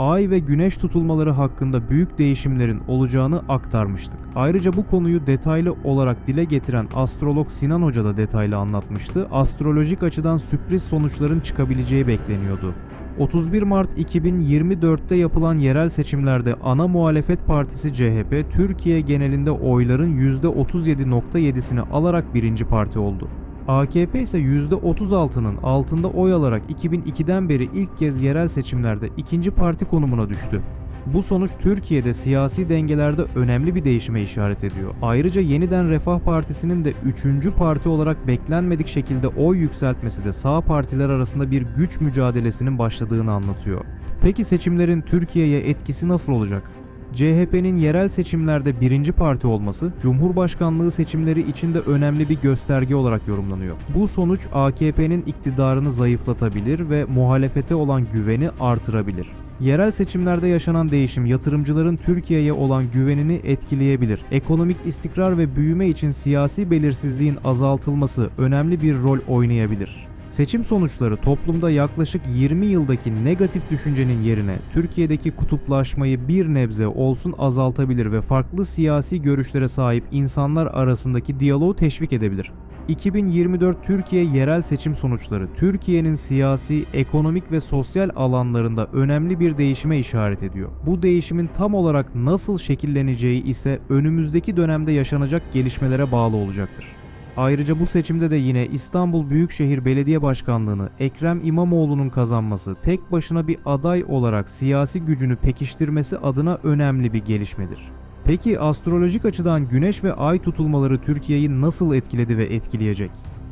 ay ve güneş tutulmaları hakkında büyük değişimlerin olacağını aktarmıştık. Ayrıca bu konuyu detaylı olarak dile getiren astrolog Sinan Hoca da detaylı anlatmıştı. Astrolojik açıdan sürpriz sonuçların çıkabileceği bekleniyordu. 31 Mart 2024'te yapılan yerel seçimlerde ana muhalefet partisi CHP, Türkiye genelinde oyların %37.7'sini alarak birinci parti oldu. AKP ise %36'nın altında oy alarak 2002'den beri ilk kez yerel seçimlerde ikinci parti konumuna düştü. Bu sonuç Türkiye'de siyasi dengelerde önemli bir değişime işaret ediyor. Ayrıca yeniden Refah Partisi'nin de üçüncü parti olarak beklenmedik şekilde oy yükseltmesi de sağ partiler arasında bir güç mücadelesinin başladığını anlatıyor. Peki seçimlerin Türkiye'ye etkisi nasıl olacak? CHP'nin yerel seçimlerde birinci parti olması, Cumhurbaşkanlığı seçimleri için de önemli bir gösterge olarak yorumlanıyor. Bu sonuç AKP'nin iktidarını zayıflatabilir ve muhalefete olan güveni artırabilir. Yerel seçimlerde yaşanan değişim yatırımcıların Türkiye'ye olan güvenini etkileyebilir. Ekonomik istikrar ve büyüme için siyasi belirsizliğin azaltılması önemli bir rol oynayabilir. Seçim sonuçları toplumda yaklaşık 20 yıldaki negatif düşüncenin yerine Türkiye'deki kutuplaşmayı bir nebze olsun azaltabilir ve farklı siyasi görüşlere sahip insanlar arasındaki diyaloğu teşvik edebilir. 2024 Türkiye yerel seçim sonuçları Türkiye'nin siyasi, ekonomik ve sosyal alanlarında önemli bir değişime işaret ediyor. Bu değişimin tam olarak nasıl şekilleneceği ise önümüzdeki dönemde yaşanacak gelişmelere bağlı olacaktır. Ayrıca bu seçimde de yine İstanbul Büyükşehir Belediye Başkanlığı'nı Ekrem İmamoğlu'nun kazanması tek başına bir aday olarak siyasi gücünü pekiştirmesi adına önemli bir gelişmedir. Peki astrolojik açıdan güneş ve ay tutulmaları Türkiye'yi nasıl etkiledi ve etkileyecek?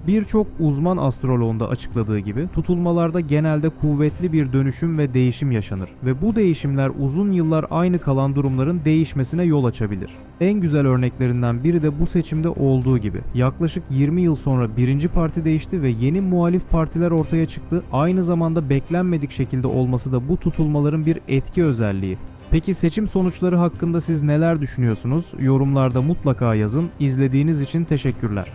Birçok uzman astroloğun da açıkladığı gibi tutulmalarda genelde kuvvetli bir dönüşüm ve değişim yaşanır ve bu değişimler uzun yıllar aynı kalan durumların değişmesine yol açabilir. En güzel örneklerinden biri de bu seçimde olduğu gibi. Yaklaşık 20 yıl sonra birinci parti değişti ve yeni muhalif partiler ortaya çıktı. Aynı zamanda beklenmedik şekilde olması da bu tutulmaların bir etki özelliği. Peki seçim sonuçları hakkında siz neler düşünüyorsunuz? Yorumlarda mutlaka yazın. İzlediğiniz için teşekkürler.